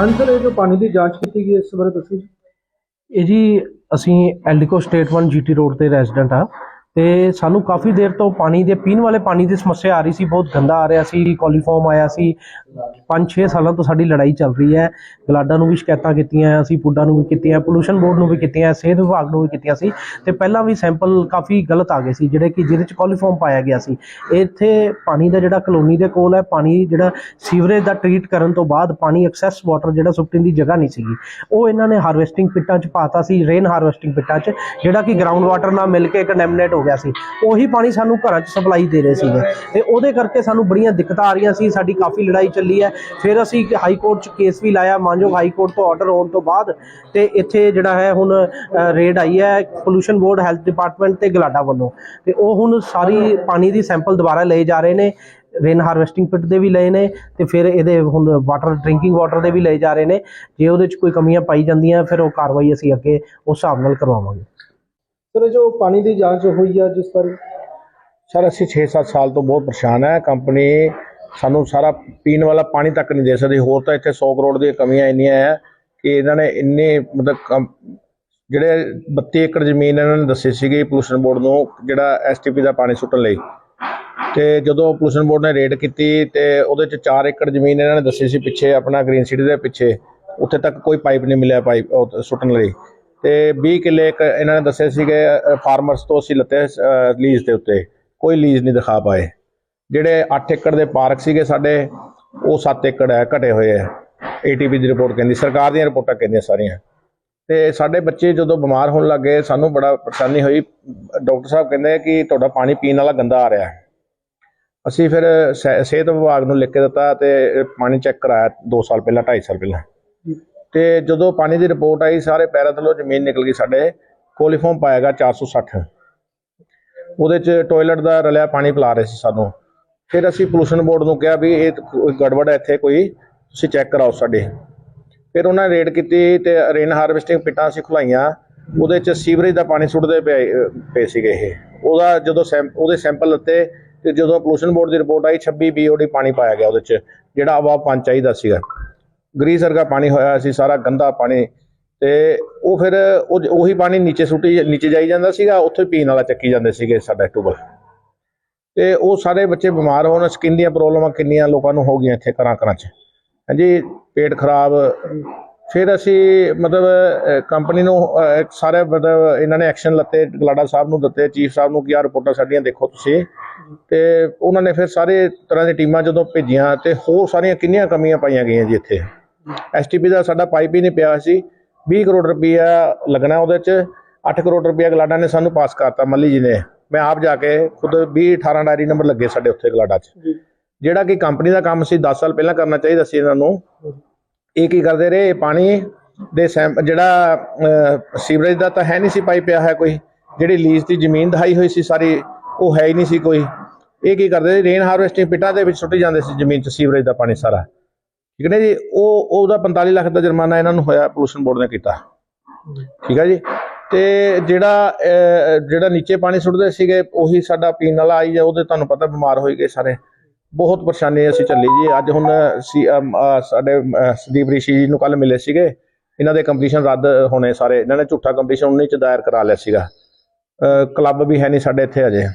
ਹਾਂਜੀ ਸਰ, ਇਹ ਜੋ ਪਾਣੀ ਦੀ ਜਾਂਚ ਕੀਤੀ ਗਈ ਇਸ ਬਾਰੇ ਦੱਸੋ ਜੀ। ਇਹ ਜੀ ਅਸੀਂ ਐਲਡੀਕੋ ਸਟੇਟ 1 ਜੀਟੀ ਰੋਡ ਤੇ ਰੈਜ਼ੀਡੈਂਟ ਆ ਤੇ ਸਾਨੂੰ ਕਾਫੀ ਦੇਰ ਤੋਂ ਪਾਣੀ ਦੇ, ਪੀਣ ਵਾਲੇ ਪਾਣੀ ਦੀ ਸਮੱਸਿਆ ਆ ਰਹੀ ਸੀ, ਬਹੁਤ ਗੰਦਾ ਆ ਰਿਹਾ ਸੀ ਕੋਲੀਫਾਰਮ ਆਇਆ ਸੀ 5-6 ਸਾਲਾਂ ਤੋਂ ਸਾਡੀ ਲੜਾਈ ਚੱਲ ਰਹੀ ਹੈ। ਗਲਾਡਾ ਨੂੰ ਵੀ ਸ਼ਿਕਾਇਤਾਂ ਕੀਤੀਆਂ, ਅਸੀਂ ਪੁੱਡਾ ਨੂੰ ਵੀ ਕੀਤੀਆਂ, ਪੋਲੂਸ਼ਨ ਬੋਰਡ ਨੂੰ ਵੀ ਕੀਤੀਆਂ, ਸਿਹਤ ਵਿਭਾਗ ਨੂੰ ਵੀ ਕੀਤੀਆਂ ਸੀ। ਤੇ ਪਹਿਲਾਂ ਵੀ ਸੈਂਪਲ ਕਾਫੀ ਗਲਤ ਆ ਗਏ ਸੀ, ਜਿਹੜੇ ਕਿ ਜਿਹਦੇ ਚ ਕੋਲੀਫਾਰਮ ਪਾਇਆ ਗਿਆ ਸੀ। ਇੱਥੇ ਪਾਣੀ ਦਾ ਜਿਹੜਾ ਕਲੋਨੀ ਦੇ ਕੋਲ ਹੈ, ਪਾਣੀ ਜਿਹੜਾ ਸੀਵਰੇਜ ਦਾ ਟਰੀਟ ਕਰਨ ਤੋਂ ਬਾਅਦ ਪਾਣੀ ਐਕਸੈਸ ਵਾਟਰ ਜਿਹੜਾ ਸੁੱਟਣ ਦੀ ਜਗ੍ਹਾ ਨਹੀਂ ਸੀਗੀ। ਉਹ ਇਹਨਾਂ ਨੇ ਹਾਰਵੈਸਟਿੰਗ ਪਿੱਟਾਂ 'ਚ ਪਾਤਾ ਸੀ, ਰੇਨ ਹਾਰਵੈਸਟਿੰਗ ਪਿੱਟਾਂ 'ਚ, ਜਿਹੜਾ ਕਿ ਗਰਾਊਂਡ ਵਾਟਰ ਨਾਲ ਮਿਲ ਕੇ ਕੰਡੈਮਨੇਟ ਹੋ ਗਿਆ ਸੀ। ਉਹੀ ਪਾਣੀ ਸਾਨੂੰ ਘਰਾਂ 'ਚ ਸਪਲਾਈ ਦੇ ਰਹੇ ਸੀਗੇ। ਤੇ ਉਹਦੇ ਕਰਕੇ ਸਾਨੂੰ ਬੜੀਆਂ ਦਿੱਕਤਾਂ ਆ ਰਹੀਆਂ ਸੀ, ਸਾਡੀ ਕਾਫੀ ਲੜਾਈ ਚੱਲੀ ਹੈ। ਫਿਰ ਅਸੀਂ ਹਾਈ ਕੋਰਟ 'ਚ ਕੇਸ ਵੀ ਲਾਇਆ ਮਾਨਯੋਗ ਹਾਈ ਕੋਰਟ ਤੋਂ ਆਰਡਰ ਆਉਣ ਤੋਂ ਬਾਅਦ ਤੇ ਇੱਥੇ ਜਿਹੜਾ ਹੈ ਹੁਣ ਰੇਡ ਆਈ ਹੈ ਪੋਲੂਸ਼ਨ ਬੋਰਡ ਹੈਲਥ ਡਿਪਾਰਟਮੈਂਟ ਤੇ ਗਲਾਡਾ ਵੱਲੋਂ। ਤੇ ਉਹ ਹੁਣ ਸਾਰੀ ਪਾਣੀ ਦੀ ਸੈਂਪਲ ਦੁਬਾਰਾ ਲਏ ਜਾ ਰਹੇ ਨੇ ਰੇਨ ਹਾਰਵੈਸਟਿੰਗ ਪਿਟ ਦੇ ਵੀ ਲਏ ਨੇ ਤੇ ਫਿਰ ਇਹਦੇ ਹੁਣ ਵਾਟਰ ਡਰਿੰਕਿੰਗ ਵਾਟਰ ਦੇ ਵੀ ਲਏ ਜਾ ਰਹੇ ਨੇ। ਜੇ ਉਹਦੇ 'ਚ ਕੋਈ ਕਮੀਆਂ ਪਾਈ ਜਾਂਦੀਆਂ ਫਿਰ ਉਹ ਕਾਰਵਾਈ ਅਸੀਂ ਅੱਗੇ ਉਸ ਹਿਸਾਬ ਨਾਲ ਕਰਵਾਵਾਂਗੇ। ਸਰ ਜੋ ਪਾਣੀ ਦੀ ਜਾਂਚ ਹੋਈ ਹੈ ਜਿਸ ਬਾਰੇ ਸਰ ਅਸੀਂ 6-7 ਸਾਲ ਤੋਂ ਬਹੁਤ ਪਰੇਸ਼ਾਨ ਹੈ ਕੰਪਨੀ ਸਾਨੂੰ ਸਾਰਾ ਪੀਣ ਵਾਲਾ ਪਾਣੀ ਤੱਕ ਨਹੀਂ ਦੇ ਸਕਦੀ। ਹੋਰ ਤਾਂ ਇੱਥੇ 100 ਕਰੋੜ ਦੀਆਂ ਕਮੀਆਂ ਇੰਨੀਆਂ ਹੈ ਕਿ ਇਹਨਾਂ ਨੇ ਇੰਨੇ ਮਤਲਬ ਕੰਮ- ਜਿਹੜੇ 32 ਏਕੜ ਜ਼ਮੀਨ ਇਹਨਾਂ ਨੇ ਦੱਸੀ ਸੀਗੀ ਪੋਲੂਸ਼ਨ ਬੋਰਡ ਨੂੰ, ਜਿਹੜਾ ਐਸਟੀਪੀ ਦਾ ਪਾਣੀ ਸੁੱਟਣ ਲਈ। ਤੇ ਜਦੋਂ ਪੋਲੂਸ਼ਨ ਬੋਰਡ ਨੇ ਰੇਡ ਕੀਤੀ ਤੇ ਉਹਦੇ ਚ 4 ਏਕੜ ਜ਼ਮੀਨ ਇਹਨਾਂ ਨੇ ਦੱਸੀ ਸੀ ਪਿੱਛੇ, ਆਪਣਾ ਗ੍ਰੀਨ ਸਿਟੀ ਦੇ ਪਿੱਛੇ। ਉੱਥੇ ਤੱਕ ਕੋਈ ਪਾਈਪ ਨਹੀਂ ਮਿਲਿਆ ਪਾਈਪ ਸੁੱਟਣ ਲਈ। ਤੇ 20 ਕਿੱਲੇ ਇੱਕ ਇਹਨਾਂ ਨੇ ਦੱਸੇ ਸੀਗੇ ਫਾਰਮਰਸ ਤੋਂ ਅਸੀਂ ਲੱਤੇ ਲੀਜ਼ ਦੇ ਉੱਤੇ। ਕੋਈ ਲੀਜ਼ ਨਹੀਂ ਦਿਖਾ ਪਾਏ। ਜਿਹੜੇ 8 ਏਕੜ ਦੇ ਪਾਰਕ ਸੀਗੇ ਸਾਡੇ, ਉਹ 7 ਏਕੜ ਹੈ, ਘਟੇ ਹੋਏ ਹੈ। ਏਟੀਪੀ ਦੀ ਰਿਪੋਰਟ ਕਹਿੰਦੀ, ਸਰਕਾਰ ਦੀਆਂ ਰਿਪੋਰਟਾਂ ਕਹਿੰਦੀਆਂ ਸਾਰੀਆਂ। ਤੇ ਸਾਡੇ ਬੱਚੇ ਜਦੋਂ ਬਿਮਾਰ ਹੋਣ ਲੱਗੇ ਸਾਨੂੰ ਬੜਾ ਪਰੇਸ਼ਾਨੀ ਹੋਈ। ਡਾਕਟਰ ਸਾਹਿਬ ਕਹਿੰਦੇ ਕਿ ਤੁਹਾਡਾ ਪਾਣੀ ਪੀਣ ਵਾਲਾ ਗੰਦਾ ਆ ਰਿਹਾ ਹੈ। ਅਸੀਂ ਫਿਰ ਸਿਹ- ਸਿਹਤ ਵਿਭਾਗ ਨੂੰ ਲਿਖ ਕੇ ਦਿੱਤਾ ਤੇ ਪਾਣੀ ਚੈੱਕ ਕਰਾਇਆ 2 ਸਾਲ ਪਹਿਲਾਂ 2.5 ਸਾਲ ਪਹਿਲਾਂ। ਤੇ ਜਦੋਂ ਪਾਣੀ ਦੀ ਰਿਪੋਰਟ ਆਈ, ਸਾਰੇ ਪੈਰਾਂ ਥੱਲੋਂ ਜ਼ਮੀਨ ਨਿਕਲ ਗਈ ਸਾਡੇ। ਕੋਲੀਫਾਰਮ ਪਾਏਗਾ 460 ਉਹਦੇ ਚ ਟਾਇਲਟ ਦਾ ਰਲਿਆ ਪਾਣੀ ਪਿਲਾ ਰਹੇ ਸੀ ਸਾਨੂੰ। ਫਿਰ ਅਸੀਂ ਪੋਲੂਸ਼ਨ ਬੋਰਡ ਨੂੰ ਕਿਹਾ ਵੀ ਇਹ ਕੋਈ ਗੜਬੜ ਹੈ ਇੱਥੇ, ਕੋਈ ਤੁਸੀਂ ਚੈੱਕ ਕਰਾਓ ਸਾਡੇ। ਫਿਰ ਉਹਨਾਂ ਨੇ ਰੇਡ ਕੀਤੀ ਤੇ ਰੇਨ ਹਾਰਵੈਸਟਿੰਗ ਪਿੱਟਾਂ ਅਸੀਂ ਖੁਲਾਈਆਂ। ਉਹਦੇ ਚ ਸੀਵਰੇਜ ਦਾ ਪਾਣੀ ਸੁੱਟਦੇ ਪਏ ਪਏ ਸੀਗੇ ਇਹ। ਉਹਦਾ ਜਦੋਂ ਸੈਂਪ ਉਹਦੇ ਸੈਂਪਲ ਲੱਤੇ ਤੇ ਜਦੋਂ ਪੋਲੂਸ਼ਨ ਬੋਰਡ ਦੀ ਰਿਪੋਰਟ ਆਈ 26 ਬੀਓਡੀ ਪਾਣੀ ਪਾਇਆ ਗਿਆ ਉਹਦੇ ਚ, ਜਿਹੜਾ ਅਵਾ ਪੰਜ ਚਾਹੀਦਾ ਸੀਗਾ। ਗਰੀਸ ਵਰਗਾ ਪਾਣੀ ਹੋਇਆ ਸੀ, ਸਾਰਾ ਗੰਦਾ ਪਾਣੀ। ਤੇ ਉਹ ਫਿਰ, ਉਹ ਉਹੀ ਪਾਣੀ ਨੀਚੇ ਸੁੱਟੀ, ਨੀਚੇ ਜਾਈ ਜਾਂਦਾ ਸੀਗਾ, ਉੱਥੇ ਪੀਣ ਵਾਲਾ ਚੱਕੀ ਜਾਂਦੇ ਸੀਗੇ, ਸਾਡਾ ਟੂਬਲ। ਤੇ ਉਹ ਸਾਰੇ ਬੱਚੇ ਬਿਮਾਰ ਹੋਣ ਸਕਿਨ ਦੀਆਂ ਪ੍ਰੋਬਲਮਾਂ ਕਿੰਨੀਆਂ ਲੋਕਾਂ ਨੂੰ ਹੋ ਗਈਆਂ ਇੱਥੇ ਘਰਾਂ ਘਰਾਂ 'ਚ। ਹਾਂਜੀ, ਪੇਟ ਖਰਾਬ, ਫਿਰ ਅਸੀਂ ਮਤਲਬ ਕੰਪਨੀ ਨੂੰ ਸਾਰੇ ਮਤਲਬ ਇਹਨਾਂ ਨੇ ਐਕਸ਼ਨ ਲੱਤੇ ਗਲਾਡਾ ਸਾਹਿਬ ਨੂੰ ਦਿੱਤੇ ਚੀਫ ਸਾਹਿਬ ਨੂੰ ਕਿ ਆਹ ਰਿਪੋਰਟਾਂ ਸਾਡੀਆਂ ਦੇਖੋ ਤੁਸੀਂ। ਤੇ ਉਹਨਾਂ ਨੇ ਫਿਰ ਸਾਰੇ ਤਰ੍ਹਾਂ ਦੀ ਟੀਮਾਂ ਜਦੋਂ ਭੇਜੀਆਂ ਤੇ ਹੋਰ ਸਾਰੀਆਂ ਕਿੰਨੀਆਂ ਕਮੀਆਂ ਪਾਈਆਂ ਗਈਆਂ ਜੀ ਇੱਥੇ। ਐਸਟੀਪੀ ਦਾ ਸਾਡਾ ਪਾਈਪ ਹੀ ਨਹੀਂ ਪਿਆ ਸੀ। 20 ਕਰੋੜ ਰੁਪਈਆ ਲੱਗਣਾ ਉਹਦੇ ਚ 8 ਕਰੋੜ ਰੁਪਈਆ ਗਲਾਡਾ ਨੇ ਸਾਨੂੰ ਪਾਸ ਕਰਤਾ ਮੱਲੀ ਜੀ ਨੇ। ਮੈਂ ਆਪ ਜਾ ਕੇ ਖੁਦ 20 18 ਡਾਇਰੀ ਨੰਬਰ ਲੱਗੇ ਸਾਡੇ ਉੱਥੇ ਗਲਾਡਾ 'ਚ। ਜਿਹੜਾ ਕਿ ਕੰਪਨੀ ਦਾ ਕੰਮ ਸੀ 10 ਸਾਲ ਪਹਿਲਾਂ ਕਰਨਾ ਚਾਹੀਦਾ ਸੀ ਇਹਨਾਂ ਨੂੰ। ਇਹ ਕੀ ਕਰਦੇ ਰਹੇ? ਪਾਣੀ ਦੇ ਜਿਹੜਾ ਸੀਵਰੇਜ ਦਾ ਤਾਂ ਹੈ ਨਹੀਂ ਸੀ ਪਾਈਪ ਪਿਆ ਹੈ ਕੋਈ। ਜਿਹੜੀ ਲੀਜ਼ ਦੀ ਜ਼ਮੀਨ ਦਹਾਈ ਹੋਈ ਸੀ ਸਾਰੀ ਉਹ ਹੈ ਹੀ ਨਹੀਂ ਸੀ ਕੋਈ। ਇਹ ਕੀ ਕਰਦੇ ਰੇਨ ਹਾਰਵੈਸਟਿੰਗ ਪਿਟਾਂ ਦੇ ਵਿੱਚ ਸੁੱਟੀ ਜਾਂਦੇ ਸੀ ਜ਼ਮੀਨ 'ਚ ਸੀਵਰੇਜ ਦਾ ਪਾਣੀ ਸਾਰਾ। ਠੀਕ ਹੈ ਜੀ? ਉਹ ਉਹਦਾ 45 ਲੱਖ ਦਾ ਜੁਰਮਾਨਾ ਇਹਨਾਂ ਨੂੰ ਹੋਇਆ ਪੋਲੂਸ਼ਨ ਬੋਰਡ ਨੇ ਕੀਤਾ। ਠੀਕ ਹੈ ਜੀ? ਤੇ ਜਿਹੜਾ ਜਿਹੜਾ ਨੀਚੇ ਪਾਣੀ ਸੁੱਟਦੇ ਸੀਗੇ ਉਹੀ ਸਾਡਾ ਪੀਣ ਵਾਲਾ ਆਈ ਹੈ ਉਹਦੇ ਤੁਹਾਨੂੰ ਪਤਾ ਬਿਮਾਰ ਹੋਈ ਗਏ ਸਾਰੇ। ਬਹੁਤ ਪਰੇਸ਼ਾਨੀ ਅਸੀਂ ਚੱਲੀ ਜੀ। ਅੱਜ ਹੁਣ ਸੀ ਸਾਡੇ ਅਹ, ਸੰਦੀਪ ਰਿਸ਼ੀ ਜੀ ਨੂੰ ਕੱਲ ਮਿਲੇ ਸੀਗੇ। ਇਹਨਾਂ ਦੇ ਕੰਪੀਟੀਸ਼ਨ ਰੱਦ ਹੋਣੇ ਸਾਰੇ। ਇਹਨਾਂ ਨੇ ਝੂਠਾ ਕੰਪੀਟੀਸ਼ਨ 19 ਚ ਦਾਇਰ ਕਰਾ ਲਿਆ ਸੀਗਾ। ਕਲੱਬ ਵੀ ਹੈ ਨਹੀਂ ਸਾਡੇ ਇੱਥੇ ਅਜੇ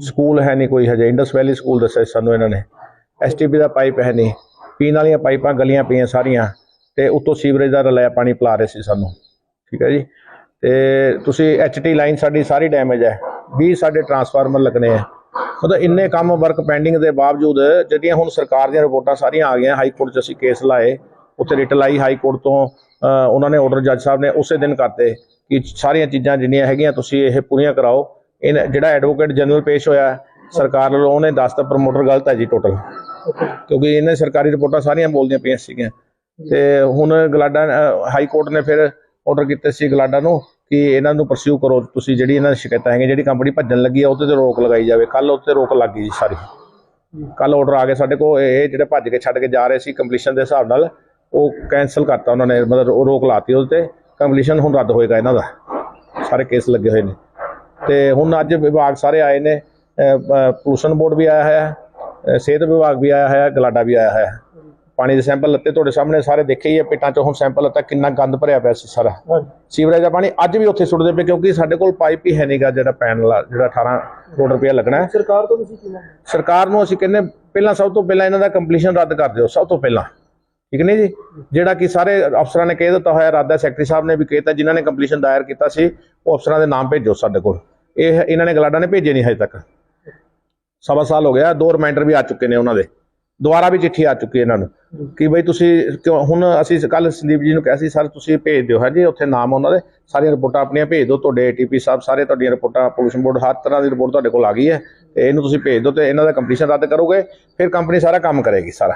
ਸਕੂਲ ਹੈ ਨਹੀਂ ਕੋਈ ਹਜੇ। ਇੰਡਸ ਵੈਲੀ ਸਕੂਲ ਦੱਸਿਆ ਸਾਨੂੰ ਇਹਨਾਂ ਨੇ। ਐਸਟੀਪੀ ਦਾ ਪਾਈਪ ਹੈ ਨਹੀਂ। ਪੀਣ ਵਾਲੀਆਂ ਪਾਈਪਾਂ ਗਲੀਆਂ ਪਈਆਂ ਸਾਰੀਆਂ। ਤੇ ਉੱਤੋਂ ਸੀਵਰੇਜ ਦਾ ਰਲਾਇਆ ਪਾਣੀ ਪਿਲਾ ਰਹੇ ਸੀ ਸਾਨੂੰ। ਠੀਕ ਹੈ ਜੀ? ਤੇ ਤੁਸੀਂ ਐਚਟੀ ਲਾਈਨ ਸਾਡੀ ਸਾਰੀ ਡੈਮੇਜ ਹੈ। 20 ਸਾਡੇ ਟਰਾਂਸਫਾਰਮਰ ਲੱਗਣੇ ਆ। ਮਤਲਬ ਇੰਨੇ ਕੰਮ ਵਰਕ ਪੈਂਡਿੰਗ ਦੇ ਬਾਵਜੂਦ ਜਿਹੜੀਆਂ ਹੁਣ ਸਰਕਾਰ ਦੀਆਂ ਰਿਪੋਰਟਾਂ ਸਾਰੀਆਂ ਆ ਗਈਆਂ ਹਾਈ ਕੋਰਟ 'ਚ ਅਸੀਂ ਕੇਸ ਲਾਏ, ਉੱਥੇ ਰਿਟ ਲਾਈ ਹਾਈ ਕੋਰਟ ਤੋਂ ਉਹਨਾਂ ਨੇ ਆਰਡਰ ਜੱਜ ਸਾਹਿਬ ਨੇ ਉਸੇ ਦਿਨ ਕਰਤੇ ਕਿ ਸਾਰੀਆਂ ਚੀਜ਼ਾਂ ਜਿੰਨੀਆਂ ਹੈਗੀਆਂ ਤੁਸੀਂ ਇਹ ਪੂਰੀਆਂ ਕਰਾਓ। ਇਹ ਜਿਹੜਾ ਐਡਵੋਕੇਟ ਜਨਰਲ ਪੇਸ਼ ਹੋਇਆ, ਸਰਕਾਰ ਵੱਲੋਂ ਉਹਨੇ ਦੱਸਤਾ ਪ੍ਰਮੋਟਰ ਗਲਤ ਹੈ ਜੀ ਟੋਟਲ ਕਿਉਂਕਿ ਇਹਨੇ ਸਰਕਾਰੀ ਰਿਪੋਰਟਾਂ ਸਾਰੀਆਂ ਬੋਲਦੀਆਂ ਪਈਆਂ ਸੀਗੀਆਂ। ਤੇ ਹੁਣ ਗਲਾਡਾ ਹਾਈ ਕੋਰਟ ਨੇ ਫਿਰ ਆਰਡਰ ਕੀਤੇ ਸੀ ਗਲਾਡਾ ਨੂੰ ਕਿ ਇਹਨਾਂ ਨੂੰ ਪਰਸਿਊ ਕਰੋ ਤੁਸੀਂ ਜਿਹੜੀ ਇਹਨਾਂ ਦੀ ਸ਼ਿਕਾਇਤਾਂ ਹੈਗੀਆਂ ਜਿਹੜੀ ਕੰਪਨੀ ਭੱਜਣ ਲੱਗੀ ਆ ਉਹਤੇ ਤੇ ਰੋਕ ਲਗਾਈ ਜਾਵੇ। ਕੱਲ ਉੱਤੇ ਰੋਕ ਲੱਗ ਗਈ ਸਾਰੀ। ਕੱਲ ਆਰਡਰ ਆ ਗਏ ਸਾਡੇ ਕੋਲ ਇਹ ਜਿਹੜੇ ਭੱਜ ਕੇ ਛੱਡ ਕੇ ਜਾ ਰਹੇ ਸੀ ਕੰਪਲੀਸ਼ਨ ਦੇ ਹਿਸਾਬ ਨਾਲ ਉਹ ਕੈਨਸਲ ਕਰਤਾ ਉਹਨਾਂ ਨੇ ਮਤਲਬ ਉਹ ਰੋਕ ਲਾਤੀ ਉਹਦੇ ਤੇ ਕੰਪਲੀਸ਼ਨ ਹੁਣ ਰੱਦ ਹੋਏਗਾ ਇਹਨਾਂ ਦਾ। ਸਾਰੇ ਕੇਸ ਲੱਗੇ ਹੋਏ ਨੇ। ਤੇ ਹੁਣ ਅੱਜ ਵਿਭਾਗ ਸਾਰੇ ਆਏ ਨੇ ਪੋਲੂਸ਼ਨ ਬੋਰਡ ਵੀ ਆਇਆ ਹੈ ਸਿਹਤ ਵਿਭਾਗ ਵੀ ਆਇਆ ਹੈ ਗਲਾਡਾ ਵੀ ਆਇਆ ਹੈ। ਪਾਣੀ ਦੇ ਸੈਂਪਲ ਲੱਤੇ ਤੁਹਾਡੇ ਸਾਹਮਣੇ ਸਾਰੇ ਦੇਖੇ ਹੀ ਆ ਪੇਟਾਂ ਚੋਂ ਹੁਣ ਸੈਂਪਲ ਲੱਤਾ ਕਿੰਨਾ ਗੰਦ ਭਰਿਆ ਪਿਆ ਸੀ ਸਾਰਾ। ਸੀਵਰੇਜ ਦਾ ਪਾਣੀ ਅੱਜ ਵੀ ਉੱਥੇ ਸੁੱਟਦੇ ਪਏ ਕਿਉਂਕਿ ਸਾਡੇ ਕੋਲ ਪਾਈਪ ਹੀ ਹੈ ਨਹੀਂਗਾ ਜਿਹੜਾ ਪੈਣ ਵਾਲਾ ਜਿਹੜਾ 18 ਕਰੋੜ ਰੁਪਇਆ ਲੱਗਣਾ ਸਰਕਾਰ ਤੋਂ ਤੁਸੀਂ ਕੀ ਸਰਕਾਰ ਨੂੰ ਅਸੀਂ ਕਹਿੰਦੇ ਪਹਿਲਾਂ ਸਭ ਤੋਂ ਪਹਿਲਾਂ ਇਹਨਾਂ ਦਾ ਕੰਪਲੀਸ਼ਨ ਰੱਦ ਕਰ ਦਿਓ ਸਭ ਤੋਂ ਪਹਿਲਾਂ। ਠੀਕ ਨਹੀਂ ਜੀ? ਜਿਹੜਾ ਕਿ ਸਾਰੇ ਅਫਸਰਾਂ ਨੇ ਕਹਿ ਦਿੱਤਾ ਹੋਇਆ ਰੱਦ ਸੈਕਟਰੀ ਸਾਹਿਬ ਨੇ ਵੀ ਕਹਿਤਾ ਜਿਨ੍ਹਾਂ ਨੇ ਕੰਪਲੀਸ਼ਨ ਦਾਇਰ ਕੀਤਾ ਸੀ ਉਹ ਅਫਸਰਾਂ ਦੇ ਨਾਮ ਭੇਜੋ ਸਾਡੇ ਕੋਲ। ਇਹ ਇਹਨਾਂ ਨੇ ਗਲਾਡਾ ਨੇ ਭੇਜੇ ਨਹੀਂ ਹਜੇ ਤੱਕ। ਸਵਾ ਸਾਲ ਹੋ ਗਿਆ ਦੋ ਰਿਮਾਈਂਡਰ ਵੀ ਆ ਚੁੱਕੇ ਨੇ ਉਹਨਾਂ ਦੇ। ਦੁਬਾਰਾ ਵੀ ਚਿੱਠੀ ਆ ਚੁੱਕੀ ਇਹਨਾਂ ਨੂੰ ਕਿ ਬਈ ਤੁਸੀਂ ਕਿਉਂ, ਹੁਣ ਅਸੀਂ ਕੱਲ ਸੰਦੀਪ ਜੀ ਨੂੰ ਕਿਹਾ ਸੀ, ਸਰ, ਤੁਸੀਂ ਭੇਜ ਦਿਓ। ਹੈ ਜੀ ਉੱਥੇ ਨਾਮ ਉਹਨਾਂ ਦੇ, ਸਾਰੀਆਂ ਰਿਪੋਰਟਾਂ ਆਪਣੀਆਂ ਭੇਜ ਦਿਓ, ਤੁਹਾਡੇ ਏਟੀਪੀ ਸਾਹਿਬ ਸਾਰੇ ਤੁਹਾਡੀਆਂ ਰਿਪੋਰਟਾਂ ਪੋਲੂਸ਼ਨ ਬੋਰਡ, ਹਰ ਤਰ੍ਹਾਂ ਦੀ ਰਿਪੋਰਟ ਤੁਹਾਡੇ ਕੋਲ ਆ ਗਈ ਹੈ ਤੇ ਇਹਨੂੰ ਤੁਸੀਂ ਭੇਜ ਦਿਓ ਤੇ ਇਹਨਾਂ ਦਾ ਕੰਪਲੀਸ਼ਨ ਰੱਦ ਕਰੋਗੇ, ਫਿਰ ਕੰਪਨੀ ਸਾਰਾ ਕੰਮ ਕਰੇਗੀ ਸਾਰਾ।